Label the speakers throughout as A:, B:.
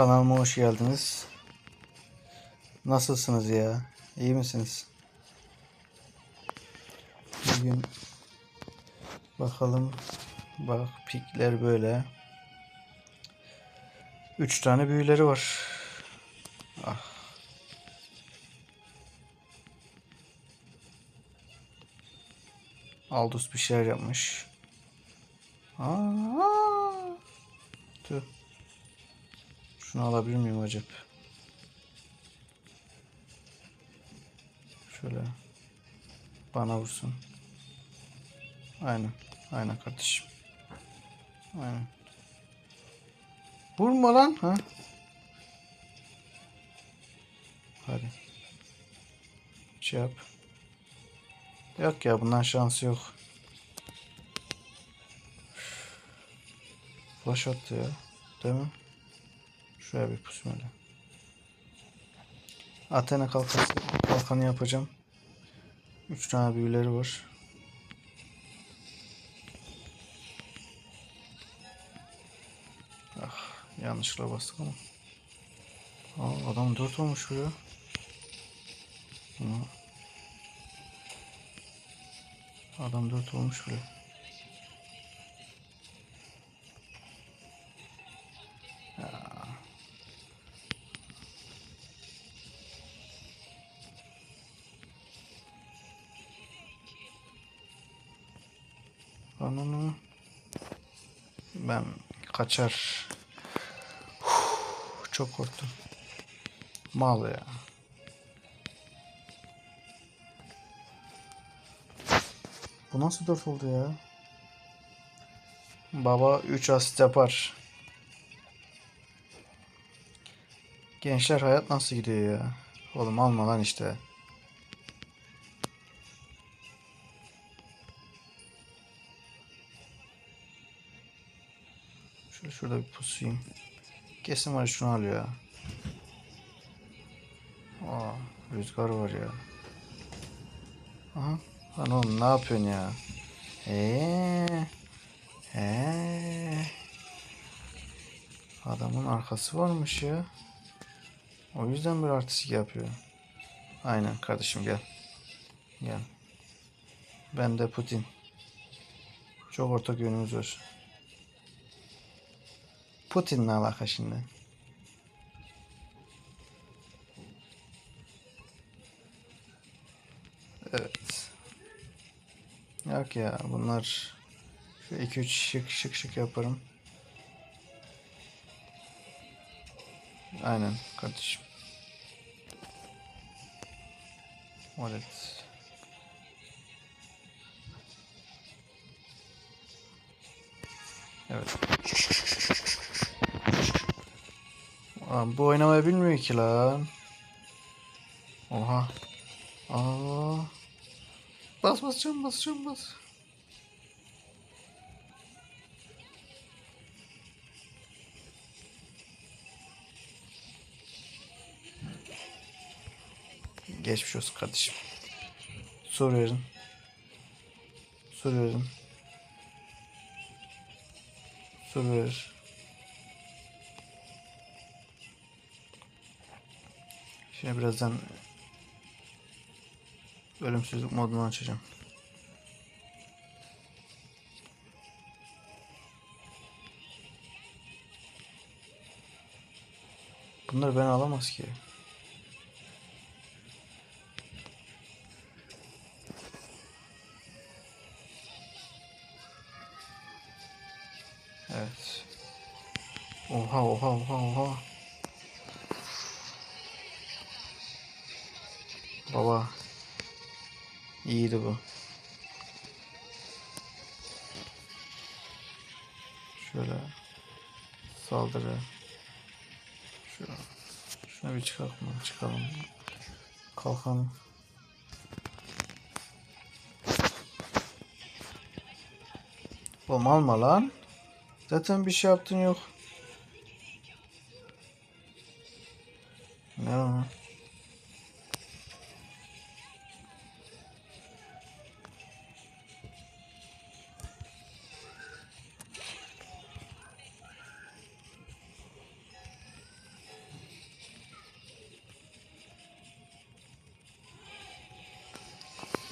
A: Kanalıma hoş geldiniz. Nasılsınız ya? İyi misiniz? Bugün bakalım. Bak pikler böyle. Üç tane büyüleri var. Ah. Aldus bir şeyler yapmış. Aa. Şunu alabilir miyim acaba? Şöyle. Bana vursun. Aynen. Aynen kardeşim. Aynen. Vurma lan. Ha? Hadi. Şey yap. Yok ya bundan şansı yok. Flash attı ya. Değil mi? Şuraya bir pusmeli. Athena kalkası, kalkanı yapacağım. Üç tane büyüleri var. Ah yanlışlıkla bastık ama. Aa, adam dört olmuş buraya. Ama Adam dört olmuş bile. Ananı. Ben kaçar. Uf, çok korktum. Mal ya. Bu nasıl dört oldu ya? Baba 3 asist yapar. Gençler hayat nasıl gidiyor ya? Oğlum alma lan işte. Şurada bir pusayım. Kesin var şunu alıyor ya. Aa, rüzgar var ya. Aha. Lan oğlum ne yapıyorsun ya? Eee. Eee. Adamın arkası varmış ya. O yüzden bir artistik yapıyor. Aynen kardeşim gel. Gel. Ben de Putin. Çok ortak yönümüz var. Putin'le alaka şimdi. Evet. Yok ya bunlar şu 2-3 şık şık şık yaparım. Aynen kardeşim. Evet. Evet. Aa, bu oynamayı bilmiyor ki lan. Oha. Aa. Bas bas can bas can bas. Geçmiş olsun kardeşim. Soru verin. Soru. Şimdi birazdan ölümsüzlük modunu açacağım. Bunları ben alamaz ki. Evet. Oha oha oha oha. İyiydi bu. Şöyle saldırı. Şuna, şuna bir çıkalım. Çıkalım. Kalkalım. Oğlum alma lan. Zaten bir şey yaptın yok. Ne o?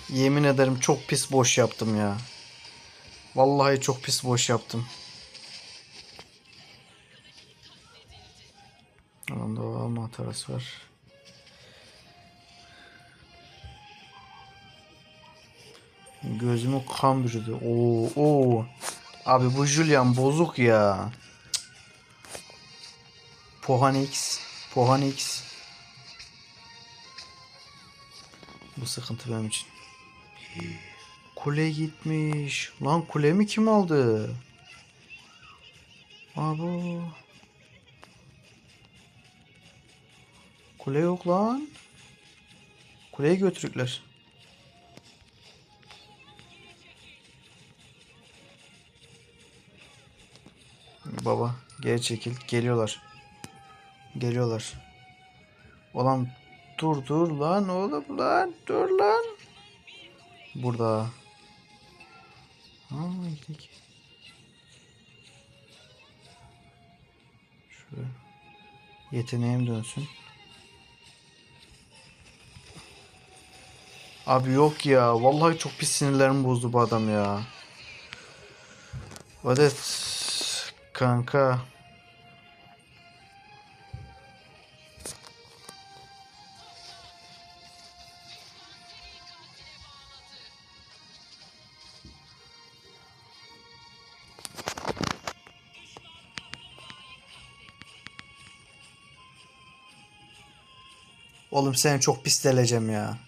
A: Yemin ederim çok pis boş yaptım ya. Vallahi çok pis boş yaptım. Alanda alma hatası var. Gözümü kan bürüdü. Oo, oo. Abi bu Julian bozuk ya. Cık. Pohan X. Pohan X. Bu sıkıntı benim için. Kule gitmiş. Lan kulemi kim aldı? Abo. Kule yok lan. Kuleyi götürükler. Baba geri çekil. Geliyorlar. Geliyorlar. Olan dur dur lan oğlum lan dur lan. Burada. Aa gidelim. Şöyle. Yeteneğim dönsün. Abi yok ya. Vallahi çok pis sinirlerimi bozdu bu adam ya. Vadet kanka. Oğlum seni çok pis deleceğim ya.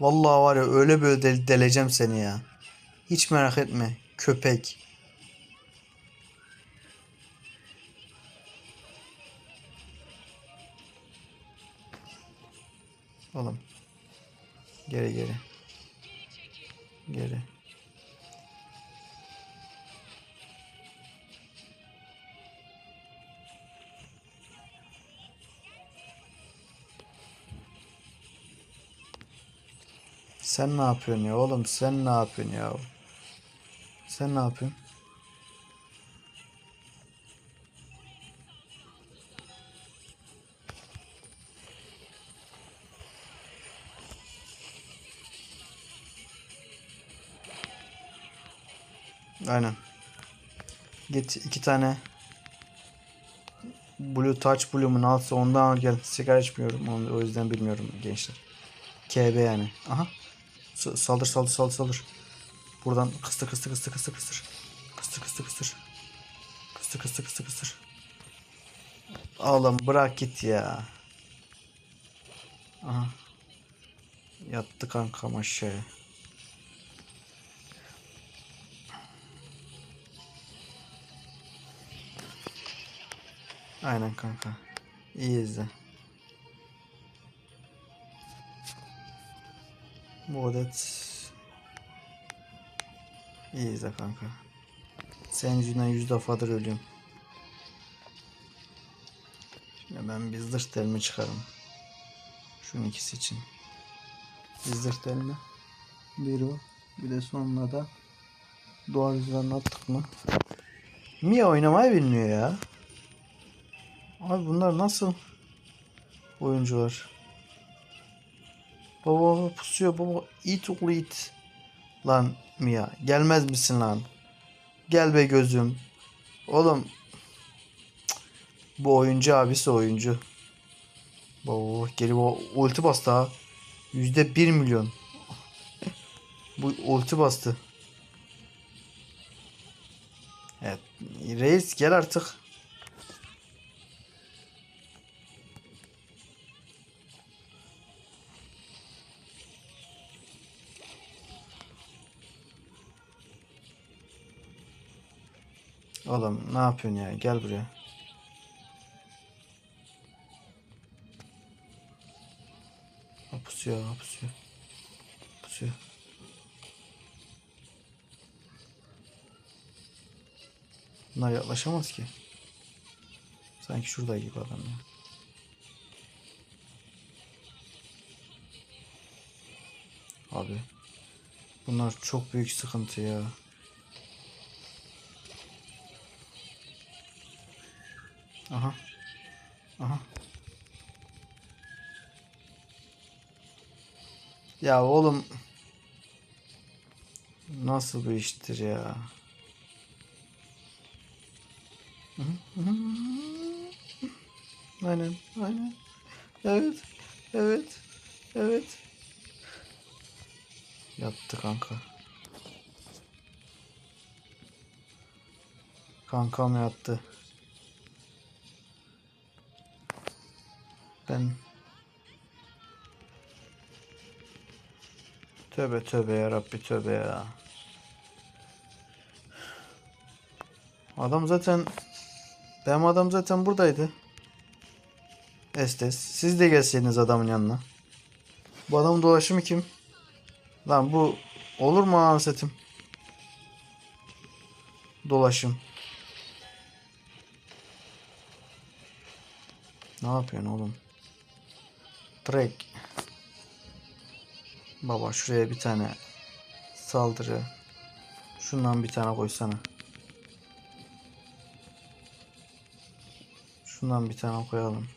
A: Vallahi var ya öyle böyle del- deleceğim seni ya. Hiç merak etme. Köpek. Oğlum. Geri geri. Geri. Sen ne yapıyorsun ya oğlum? Sen ne yapıyorsun ya? Sen ne yapıyorsun? Aynen. Git iki tane Blue Touch Blue'un altı ondan al gel. Sigara içmiyorum. Onu, o yüzden bilmiyorum gençler. KB yani. Aha. Saldır saldır saldır saldır. Buradan kıstı kıstı kıstı kıstı kıstır. Kıstı kıstı kıstır. Kıstı kıstı kıstı kıstır. Oğlum bırak git ya. Aha. Yattı kankam aşağıya. Aynen kanka. İyi izle. Bu adet iyi izle kanka. Senin yüzünden yüz defadır ölüyorum. Şimdi ben bir zırh delme çıkarım. Şunun ikisi için. Bir zırh delme. Bir o. Bir de sonuna da doğal yüzlerini attık mı? Mia oynamayı bilmiyor ya. Abi bunlar nasıl oyuncular? Baba pusuyor baba. it oğlu it. Lan Mia gelmez misin lan? Gel be gözüm. Oğlum. Bu oyuncu abisi oyuncu. Baba geri baba ulti bastı ha. Yüzde bir milyon. Bu ulti bastı. Evet. Reis gel artık. Oğlum ne yapıyorsun ya? Gel buraya. Pusuyor, pusuyor. Pusuyor. Bunlar yaklaşamaz ki. Sanki şurada gibi adam ya. Abi. Bunlar çok büyük sıkıntı ya. Aha. Aha. Ya oğlum. Nasıl bir iştir ya? Aynen, aynen. Evet, evet, evet. Yattı kanka. Kankam yattı. Ben Tövbe tövbe ya Rabbi tövbe ya. Adam zaten benim adam zaten buradaydı. Estes. Siz de gelseydiniz adamın yanına. Bu adamın dolaşımı kim? Lan bu olur mu ansetim? Dolaşım. Ne yapıyorsun oğlum? Trek. Baba şuraya bir tane saldırı. Şundan bir tane koysana. Şundan bir tane koyalım.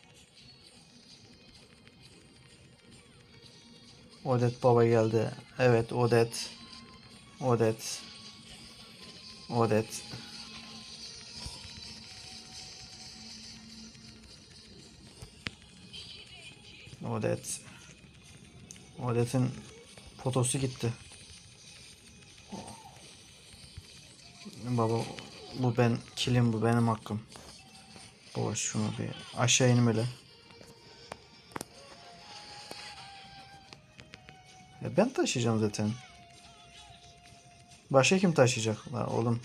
A: Odet baba geldi. Evet Odet. Odet. Odet. Odet. Odet'in fotosu gitti. Baba bu ben kilim bu benim hakkım. Baba şunu bir aşağı inmeli. Ya ben taşıyacağım zaten. Başka kim taşıyacak la oğlum?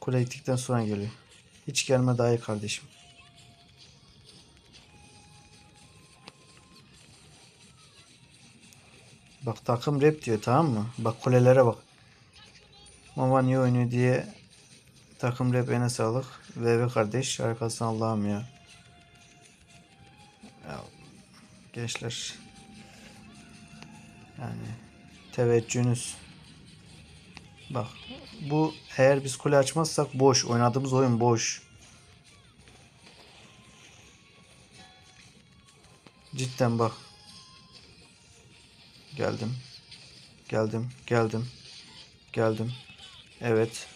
A: Kule gittikten sonra geliyor. Hiç gelme daha iyi kardeşim. Bak takım rap diyor tamam mı? Bak kulelere bak. Mama niye oynuyor diye takım rap ene sağlık. VV kardeş arkasına Allah'ım ya. ya. Gençler. Yani teveccühünüz. Bak bu eğer biz kule açmazsak boş. Oynadığımız oyun boş. Cidden bak. Geldim. Geldim. Geldim. Geldim. Evet.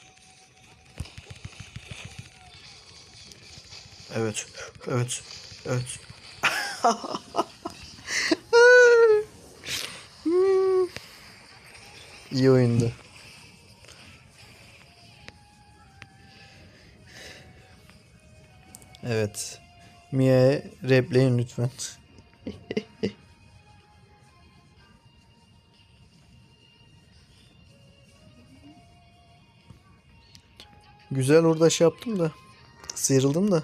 A: Evet. Evet. Evet. İyi oyundu. Evet. Mia'ya repleyin lütfen. Güzel orada şey yaptım da sıyrıldım da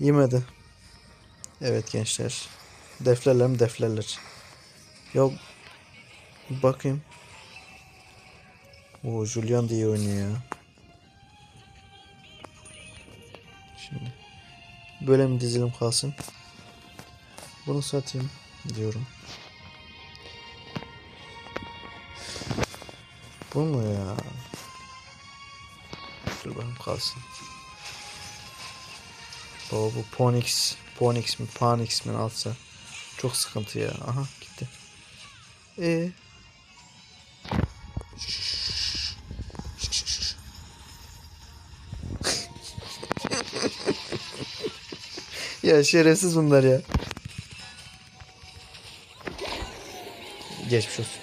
A: yemedi. Evet gençler. Deflerler mi deflerler. Ya bakayım. O Julian da iyi oynuyor. Şimdi böyle mi dizilim kalsın? Bunu satayım diyorum. Bu mu ya? Bakalım kalsın. Baba bu Ponix, Ponix mi, Panix mi alsa çok sıkıntı ya. Aha gitti. E ya şerefsiz bunlar ya. Geçmiş olsun.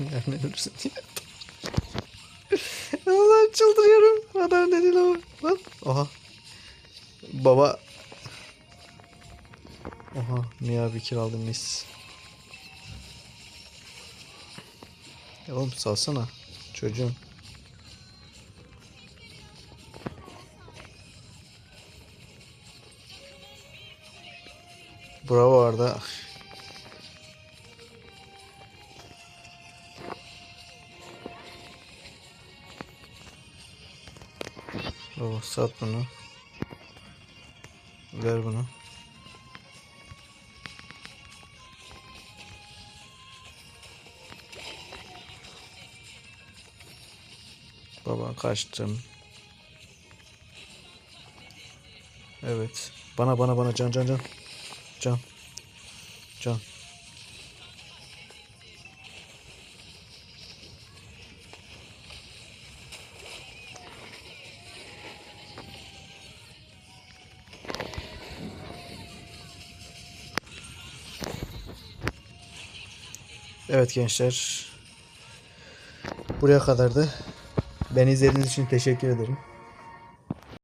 A: ya ne ölürsün ya. Çıldırıyorum. Adam ne o. Lan. Oha. Baba. Oha. Mia bir kill aldım mis. Ya oğlum salsana. Çocuğum. Bravo Arda. Baba sat bunu. Ver bunu. Baba kaçtım. Evet. Bana bana bana can can can. Can. Can. Evet gençler. Buraya kadardı. Beni izlediğiniz için teşekkür ederim.